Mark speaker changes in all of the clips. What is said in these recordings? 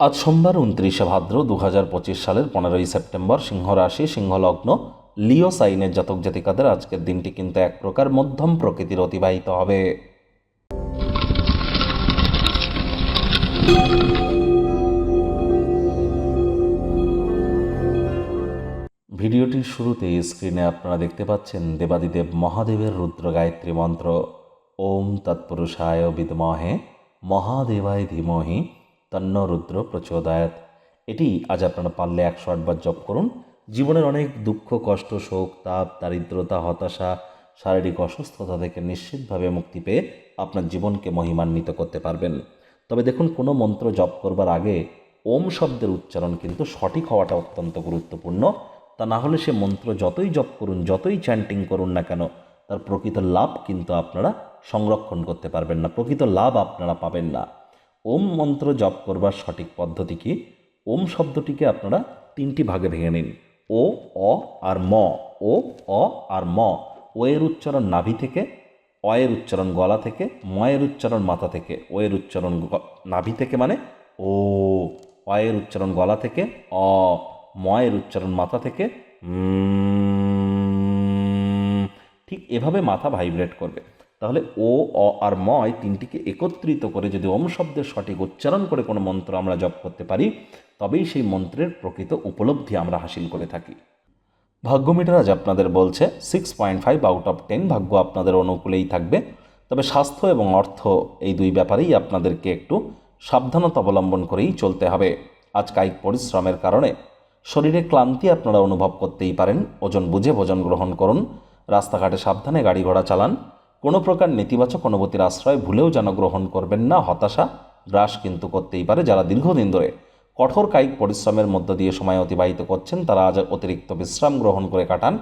Speaker 1: আজ সোমবার উনত্রিশে ভাদ্র দু হাজার পঁচিশ সালের পনেরোই সেপ্টেম্বর সিংহ রাশি সিংহলগ্ন, লিও সাইনের জাতক জাতিকাদের আজকের দিনটি কিন্তু এক প্রকার মধ্যম প্রকৃতির অতিবাহিত হবে। ভিডিওটির শুরুতে স্ক্রিনে আপনারা দেখতে পাচ্ছেন দেবাদিদেব মহাদেবের রুদ্র গায়ত্রী মন্ত্র। ওম তৎপুরুষায় বিদমহে, মহাদেবায় ধীমহি তন্ন রুদ্র প্রচোদয়াত। এটি আজ আপনারা পারলে একশো আটবার জপ করুন। জীবনের অনেক দুঃখ, কষ্ট, শোক, তাপ, দারিদ্রতা, হতাশা, শারীরিক অসুস্থতা থেকে নিশ্চিতভাবে মুক্তি পেয়ে আপনার জীবনকে মহিমান্বিত করতে পারবেন। তবে দেখুন, কোনো মন্ত্র জপ করবার আগে ওম শব্দের উচ্চারণ কিন্তু সঠিক হওয়াটা অত্যন্ত গুরুত্বপূর্ণ। তা না হলে সে মন্ত্র যতই জপ করুন, যতই চ্যান্টিং করুন না কেন, তার প্রকৃত লাভ কিন্তু আপনারা সংরক্ষণ করতে পারবেন না, প্রকৃত লাভ আপনারা পাবেন না। ওম মন্ত্র জপ করবার সঠিক পদ্ধতি কি? ওম শব্দটিকে আপনারা তিনটি ভাগে ভেঙে নিন। ও, অ আর ম। ও, অ আর ম। ও এর উচ্চারণ নাভি থেকে, অ এর উচ্চারণ গলা থেকে, ম এর উচ্চারণ মাথা থেকে। ও এর উচ্চারণ নাভি থেকে মানে ও। অ এর উচ্চারণ গলা থেকে, অ। ম এর উচ্চারণ মাথা থেকে ঠিক এভাবে মাথা ভাইব্রেট করবে। তাহলে ও, অ আর ম এই তিনটিকে একত্রিত করে যদি ওম শব্দের সঠিক উচ্চারণ করে কোনো মন্ত্র আমরা জপ করতে পারি, তবেই সেই মন্ত্রের প্রকৃত উপলব্ধি আমরা হাসিল করে থাকি। ভাগ্য মিটার আজ আপনাদের বলছে six point five out of ten ভাগ্য আপনাদের অনুকূলেই থাকবে। তবে স্বাস্থ্য এবং অর্থ এই দুই ব্যাপারেই আপনাদেরকে একটু সাবধানতা অবলম্বন করেই চলতে হবে। আজ কায়িক পরিশ্রমের কারণে শরীরে ক্লান্তি আপনারা অনুভব করতেই পারেন। ওজন বুঝে ভোজন গ্রহণ করুন। রাস্তাঘাটে সাবধানে গাড়ি ঘোড়া চালান। কোনো প্রকার নেতিবাচক অনুভূতির আশ্রয় ভুলেও যেন গ্রহণ করবেন না, হতাশা গ্রাস কিন্তু করতেই পারে। যারা দীর্ঘদিন ধরে কঠোর কায়িক পরিশ্রমের মধ্য দিয়ে সময় অতিবাহিত করছেন, তারা আজ অতিরিক্ত বিশ্রাম গ্রহণ করে কাটান।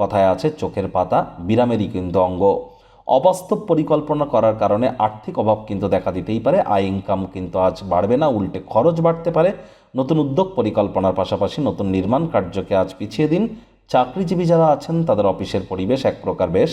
Speaker 1: কথায় আছে, চোখের পাতা বিরামেরই কিন্তু অঙ্গ। অবাস্তব পরিকল্পনা করার কারণে আর্থিক অভাব কিন্তু দেখা দিতেই পারে। আয় ইনকাম কিন্তু আজ বাড়বে না, উল্টে খরচ বাড়তে পারে। নতুন উদ্যোগ পরিকল্পনার পাশাপাশি নতুন নির্মাণ কার্যকে আজ পিছিয়ে দিন। চাকরিজীবী যারা আছেন, তাদের অফিসের পরিবেশ এক প্রকার বেশ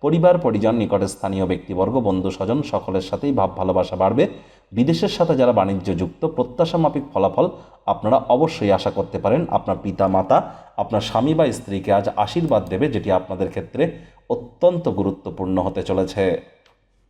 Speaker 1: পরিবার, পরিজন, নিকটে স্থানীয় ব্যক্তিবর্গ, বন্ধু, স্বজন সকলের সাথেই ভাব, ভালোবাসা বাড়বে। বিদেশের সাথে যারা বাণিজ্য যুক্ত প্রত্যাশা মাফিক ফলাফল আপনারা অবশ্যই আশা করতে পারেন। আপনার পিতা, মাতা, আপনার স্বামী বা স্ত্রীকে আজ আশীর্বাদ দেবে, যেটি আপনাদের ক্ষেত্রে অত্যন্ত গুরুত্বপূর্ণ হতে চলেছে।